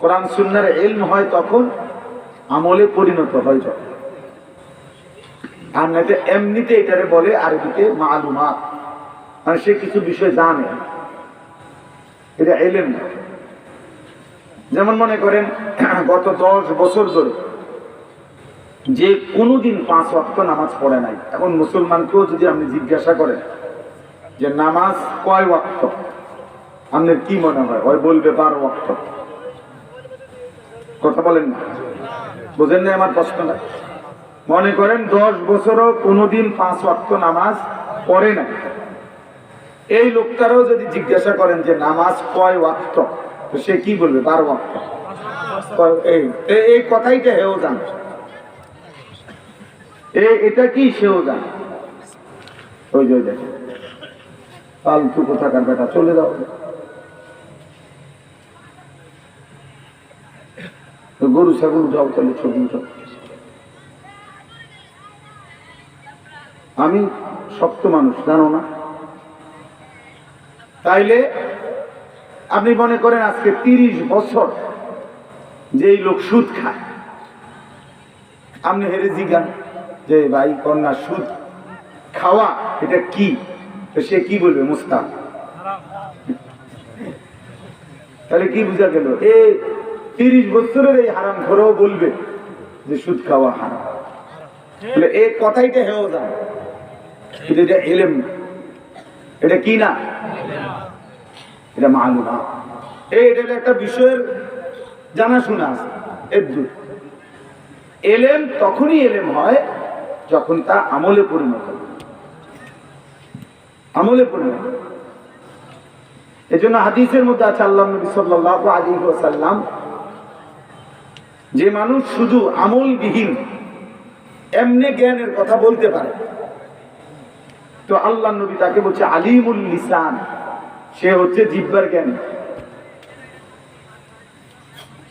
কোরআন সুন্নার এলম হয় তখন আমলে পরিণত হয় যখন। আর নয়তো এমনিতে এটারে বলে আরবিতে মালুমাত। মানে সে কিছু বিষয় জানে। এটা এলেন না। যেমন মনে করেন, গত দশ বছর ধরে যে কোনোদিন পাঁচ ওয়াক্ত নামাজ পড়ে নাই। এখন মুসলমানকেও যদি আপনি জিজ্ঞাসা করেন যে নামাজ কয় ওয়াক্ত? আপনার কি মনে হয়? ওই বলবে বারো ওয়াক্ত। কথা বলেন না। বোঝেন না আমার প্রশ্নটা? মনে করেন দশ বছরও কোনোদিন পাঁচ ওয়াক্ত নামাজ পড়ে না এই লোকটারও যদি জিজ্ঞাসা করেন যে নামাজ কয় ওয়াক্ত সে কি বলবে? বারো ওয়াক্ত। এই কথাইটা হেও জান। এটা কি সেও জান? ওই যে দেখে কোথাকার বেটা, চলে যাও তো গরু ছাগল যাও তাহলে ছবি আমি শক্ত মানুষ, জানো না? তাইলে আপনি মনে করেন আজকে তিরিশ বছর যেই লোক সুদ খায়। আপনি হেরে জিগান যে, ভাই, কন্যা, সুদ খাওয়া, এটা কি? সে কি বলবে, মুস্তাক? তাহলে কি বুঝা গেল? এই তিরিশ বছরের এই হারাম ঘরেও বলবে যে সুদ খাওয়া হারাম তাহলে এই কথাইটা হেও যায় এটা এলেম না। এটা কি না এটা মালুম এটা একটা বিষয়ের জানাশোনা আছে এর এলেম তখনই এলেম হয় যখন তা আমলে পরিণত। আমলে পরিণত হয়। এজন্য হাদিসের মধ্যে আছে আল্লাহ নবী সাল্লাল্লাহু আলাইহি ওয়াসাল্লাম যে মানুষ শুধু আমলবিহীন, এমনি জ্ঞানের কথা বলতে পারে। তো আল্লাহ নবী তাকে বলছে, আলিমুল লিসান। সে হচ্ছে জিব্বার জ্ঞান।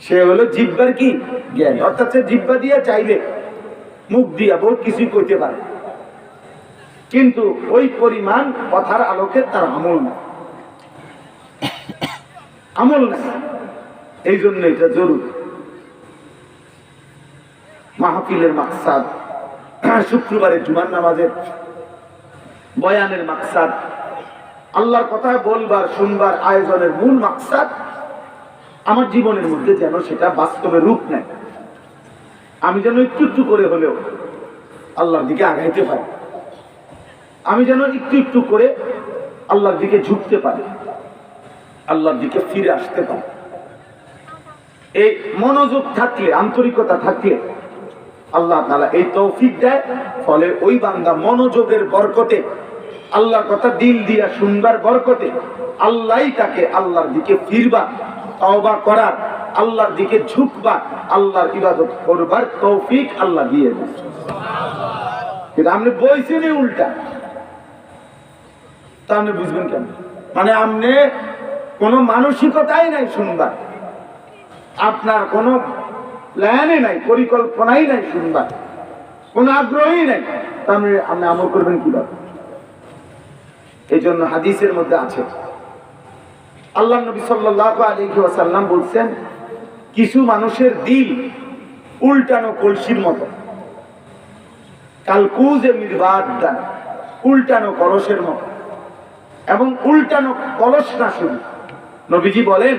সে হলো জিব্বার কি? জ্ঞান। অর্থাৎ সে জিব্বা দিয়ে চাইলে, মুখ দিয়া বহুত কিছুই করতে পারে। কিন্তু ওই পরিমাণ কথার আলোকে তার আমল না। আমল না। এই জন্য এটা জরুরি। মাহফিলের মাকসাদ শুক্রবারের জুমার নামাজের বয়ানের মাকসাদ, আল্লাহর কথা বলবার, শুনবার আয়োজনের মূল মাকসাদ আমার জীবনের মধ্যে যেন সেটা বাস্তবে রূপ নেয়। আমি যেন একটু একটু করে হলেও আল্লাহর দিকে আগাইতে পারি। আমি যেন একটু একটু করে আল্লাহর দিকে ঝুঁকতে পারি, আল্লাহর দিকে ফিরে আসতে পারি। এই মনোযোগ থাকলে, আন্তরিকতা থাকলে আল্লাহ তালা এই তৌফিক দেয়। ফলে ওই বান্দা মনোযোগের বরকতে, আল্লাহর কথা দিল দিয়া শুনবার বরকতে আল্লাহ তাকে আল্লাহর দিকে ফিরবা তওবা করার, আল্লাহর দিকে ঝুঁকবা আল্লাহর ইবাদত করবার তৌফিক আল্লাহ দিয়ে দেয় কিন্তু আপনি বইছেনই উল্টা। তা আপনি বুঝবেন কেন? মানে আপনি কোনো মানসিকতাই নাই শুনবার। আপনার কোনো প্ল্যানই নাই, পরিকল্পনাই নাই শুনবার। কোনো আগ্রহই নাই। তা আপনি আপনি আমল করবেন কীভাবে? এই জন্য হাদিসের মধ্যে আছে। আল্লাহ নবী আলাইহি ওয়াসাল্লাম বলছেন, কিছু মানুষের দিল উল্টানো কলসির মতো। উল্টানো কলসের মতো। এবং উল্টানো কলস না শুধু। নবীজি বলেন,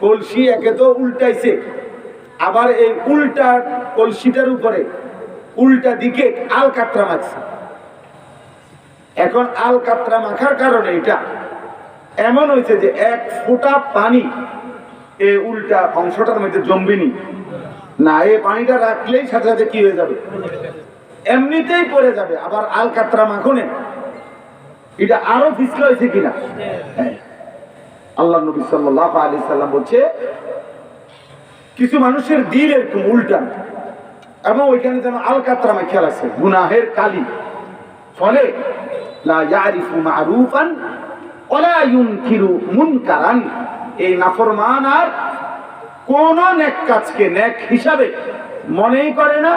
কলসি একে তো উল্টাইছে। আবার এই উল্টা কলসিটার উপরে, উল্টা দিকে আল কাতরা মাখছে। এখন আল কাতরা মাখার কারণে এটা এমন হয়েছে যে এক ফোঁটা পানি এই উল্টা অংশটার মধ্যে জমবিনি না। এই পানিটা রাখলেই সাথে সাথে কি হয়ে যাবে? এমনিতেই পড়ে যাবে, আবার আল কাতরা মাখনে। এটা আরও পিছলে হয়েছে কিনা? হ্যাঁ। আল্লাহ নবী সাল্লাল্লাহু আলাইহি সাল্লাম বলছে কিছু মানুষের দিল এরকম উল্টান এবং ওইখানে যেন আল কাতরা মাখিয়া আছে, গুনাহের কালি। ফলে, লা ইয়ারিফু মারুফান এই নাফরমান আর কোন নেক কাজকে নেক হিসাবে মনেই করে না,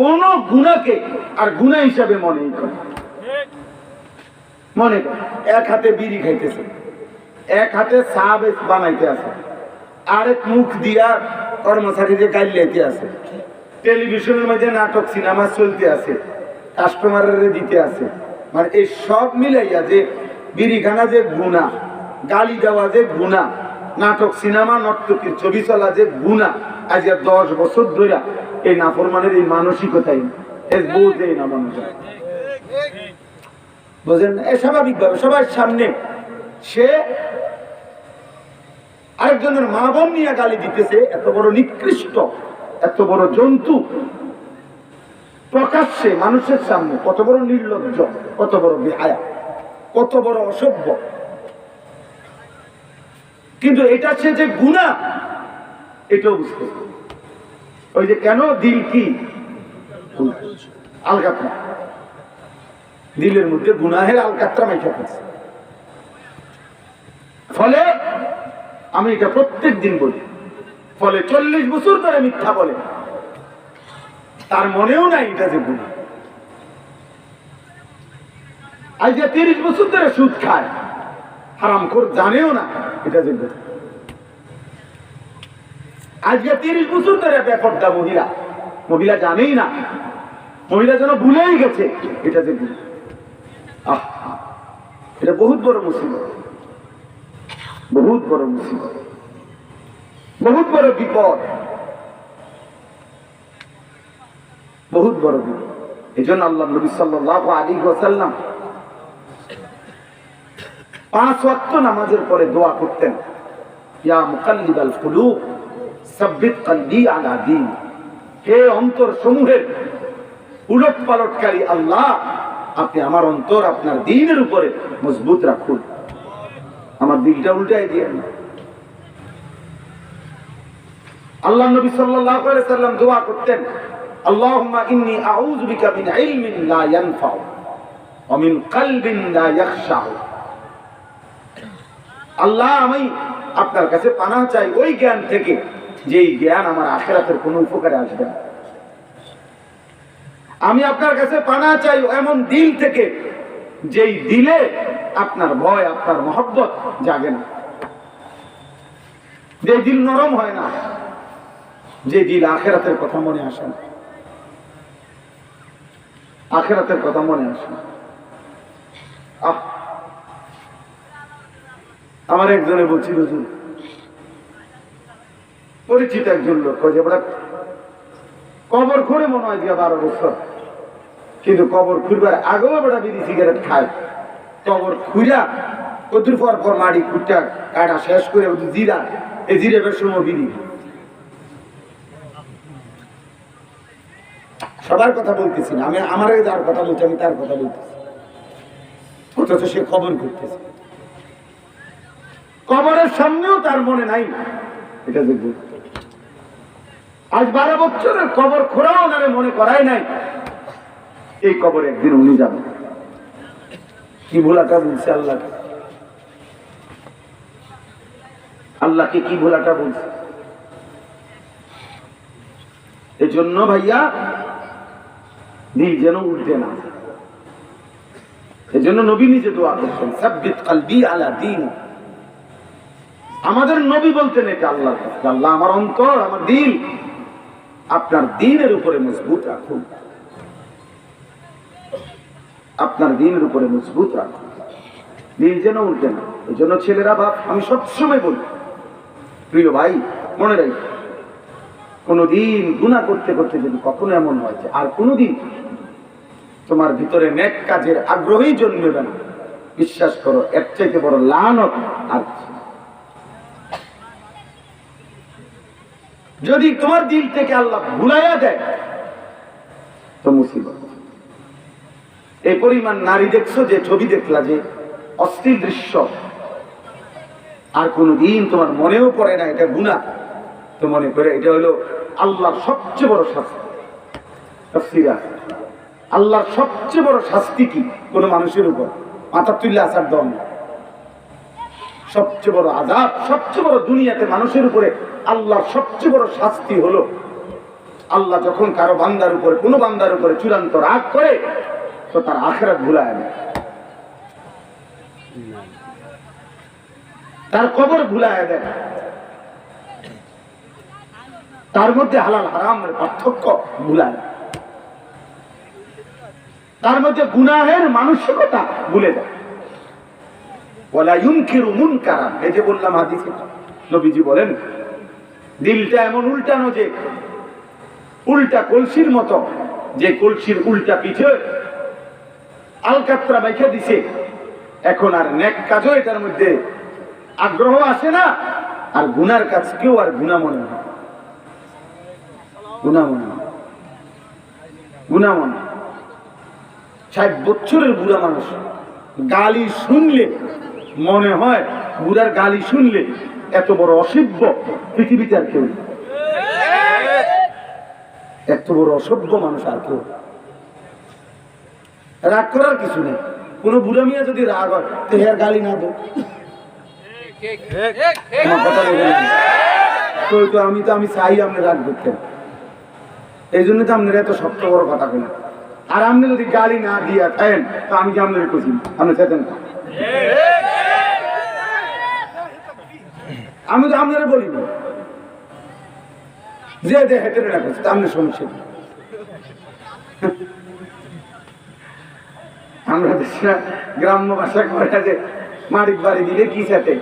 কোন গুনাহকে আর গুনাহ হিসাবে মনেই করে মনে করে, এক হাতে বিড়ি খাইতেছে, এক হাতে বেশ বানাইতে আছে, আরেক মুখ দিয়া কর্মচারীদের গাইলাইতে আছে? টেলিভিশনের মধ্যে নাটক, সিনেমা চলতে আছে, কাস্টমারের দিতে আছে। মানে এই সব মিলাইয়া যে বিড়িখানা যে গুণা, গালি দেওয়া যে গুণা, নাটক, সিনেমা, নর্তকীর ছবি চলা যে গুণা, আজ দশ বছর ধরে এই নাফরমানের এই মানসিকতাই বোঝেই না মানুষ বোঝেন? স্বাভাবিকভাবে সবার সামনে সে আরেকজনের মা বোন নিয়ে গালি দিতেছে, এত বড় নিকৃষ্ট, এত বড় জন্তু। প্রকাশ্যে মানুষের সামনে কত বড় নির্লজ্জ, কত বড় বেহায়া কত বড় অসভ্য। কিন্তু এটা সে যে গুণা, এটাও বুঝতে ওই যে কেন দিল কি? আলকাতরা। দিলের মধ্যে গুনাহের আলকাতরা মেখে ফলে আমি এটা প্রত্যেক দিন বলি। ফলে চল্লিশ বছর ধরে মিথ্যা বলে। তার মনেও নাই এটা যে গুণা আজকে তিরিশ বছর ধরে সুদ খায়, হারাম খোর জানেও না এটা যে গুণা আজকে তিরিশ বছর ধরে ব্যাপারটা মহিলা মহিলা জানেই না, মহিলা যেন ভুলেই গেছে, এটা যে গুণা আহ, এটা বহুত বড় মুসিবত। বহুত বড় মুসিবত, বহুত বড় বিপদ, বহুত বড় বিপদ। এই জন্য আল্লাহ নবী সাল্লাহ আলী ওয়াসাল্লাম পাঁচ ওয়াক্ত নামাজের পরে দোয়া করতেন, ইয়া মুকাল্লিবাল কুলুব, সাব্বিত কলবি আলা দীন। হে অন্তর সমূহের উলট পালটকারী আল্লাহ, আপনি আমার অন্তর আপনার দিনের উপরে মজবুত রাখুন। আমার দিলটা উল্টাই দিয়ে না আল্লাহ নবী সাল্লাম দোয়া করতেন আল্লাহ, আমি আপনার কাছে পানাহ চাই ওই জ্ঞান থেকে জ্ঞান আমার কোনো উপকারে আসবে না। আমি আপনার কাছে পানা চাই এমন দিল থেকে যেই দিলে আপনার ভয়, আপনার মহব্বত জাগে না। যে দিল নরম হয় না যে দিল আখেরাতের কথা মনে আসে না। আখেরাতের কথা মনে আসে না। আমার একজনে বলছিল পরিচিত একজন লোক কবর খুঁড়ে মনে হয় দিয়া বারো বছর। কিন্তু কবর খুঁড়বার আগেও বেটা বিড়ি সিগারেট খায় কবর খুঁড়া কদুর পর পর মাড়ি খুঁড়টা কাটা শেষ করে ওদের জিরা। এই জিরে বেশ সময় বিড়ি। সবার কথা বলতেছি না। আমি আমার যার কথা বলছি, আমি তার কথা বলতেছি। অথচ সে খবর করতেছে কবরের সামনেও তার মনে নাই। এটা দেখব আজ বারো বছরের কবর খোঁড়াও ওনারে মনে করাই নাই। এই কবর একদিন উনি যাবেন। কি ভোলাটা বলছে আল্লাহকে? আল্লাহকে কি ভোলাটা বলছে? এজন্য ভাইয়া, দিল যেন উঠবে না। এজন্য নবী নিজে দোয়া করছেন, সাব্বিত কালবি আলা দিন। আমাদের নবী বলতেন এটা আল্লাহ আল্লাহ আমার অন্তর, আমার দিল, আপনার দিনের উপরে মজবুত রাখুন। আপনার দিনের উপরে মজবুত রাখুন। দিল যেন উল্টে না। এই জন্য ছেলেরা বাপ, আমি সবসময় বলি, প্রিয় ভাই, মনে রাখি কোনোদিন গুণা করতে করতে যদি কখনো এমন হয় যে আর কোনোদিন তোমার ভিতরে নেক কাজের আগ্রহই জন্মেবে না। বিশ্বাস করো, এর চাইতে বড় লানত আর যদি তোমার দিল থেকে আল্লাহ ভুলাইয়া দেয়, তো মুসিবত এই পরিমাণ নারী দেখছ যে ছবি দেখলা যে অস্থির দৃশ্য। আর কোনদিন তোমার মনেও পড়ে না, এটা গুণা তো মনে করে এটা হলো আল্লাহর সবচেয়ে বড় শাস্তি। আল্লাহর সবচেয়ে বড় শাস্তি কি? কোনো মানুষের উপর। মাথা তুললে আসার দম সবচেয়ে বড় আজাব সবচেয়ে বড় দুনিয়াতে মানুষের উপরে আল্লাহর সবচেয়ে বড় শাস্তি হলো, আল্লাহ যখন কারও বান্দার উপরে, কোনো বান্দার উপরে চূড়ান্ত রাগ করে তো তার আখেরাত ভুলায় না। তার কবর ভুলায় দেয় তার মধ্যে হালাল হারামের পার্থক্য ভুলায়। তার মধ্যে গুনাহের মানসিকতা ভুলে যায়। বলা ইউনকিরু মুনকারান। এই যে বললাম হাদিসে, নবীজি বলেন, দিলটা এমন উল্টানো যে, উল্টা কলসির মতো, যে কলসির উল্টা পিঠে আলকাত্রা মেখে দিছে এখন আর নেক কাজও এটার মধ্যে আগ্রহ আসে না আর গুনার কাজ কেউ আর গুণা মনে হয়। গুণা মনে হয় গুণা মনে। ষাট বছরের বুড়া মানুষ, গালি শুনলে মনে হয়, বুড়ার গালি শুনলে এত বড় অসভ্য পৃথিবীতে আর কেউ এত বড় অসভ্য মানুষ আর কেউ। রাগ করার কিছু নেই। কোনো বুড়া মিয়া যদি রাগ হয়, তো হেয়ার গালি না দো। তো তো আমি তো, আমি চাই আপনি রাগ করতেন এই জন্য তো আপনার এত শক্ত বড় কথা কেন আর আপনি যদি গালি না দিয়া থাকেন, তো আমি কি আপনার খুশি আপনি চেতেন আমি তো আপনারা বলি না। যে হেঁটে করছে তা আপনার সমস্যা? আমরা গ্রাম্য ভাষা করে মাটির বাড়ি দিলে কি সাথে।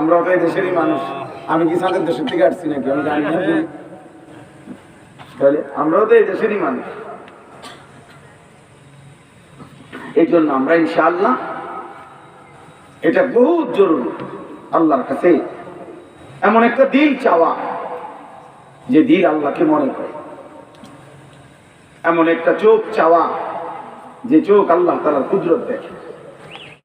আমরাও তো? দেশেরই মানুষ। আমি কি সাথে দেশের থেকে আসছি নাকি? আমি জানি না। তাহলে আমরাও তো এই দেশেরই মানুষ। এই জন্য আমরা ইনশাআল্লাহ এটা বহুত জরুরি আল্লাহর কাছে। এমন একটা দিল চাওয়া। যে দিল আল্লাহকে মনে করে। এমন একটা চোখ চাওয়া, যে চোখ আল্লাহ তালার কুদরত দেখে।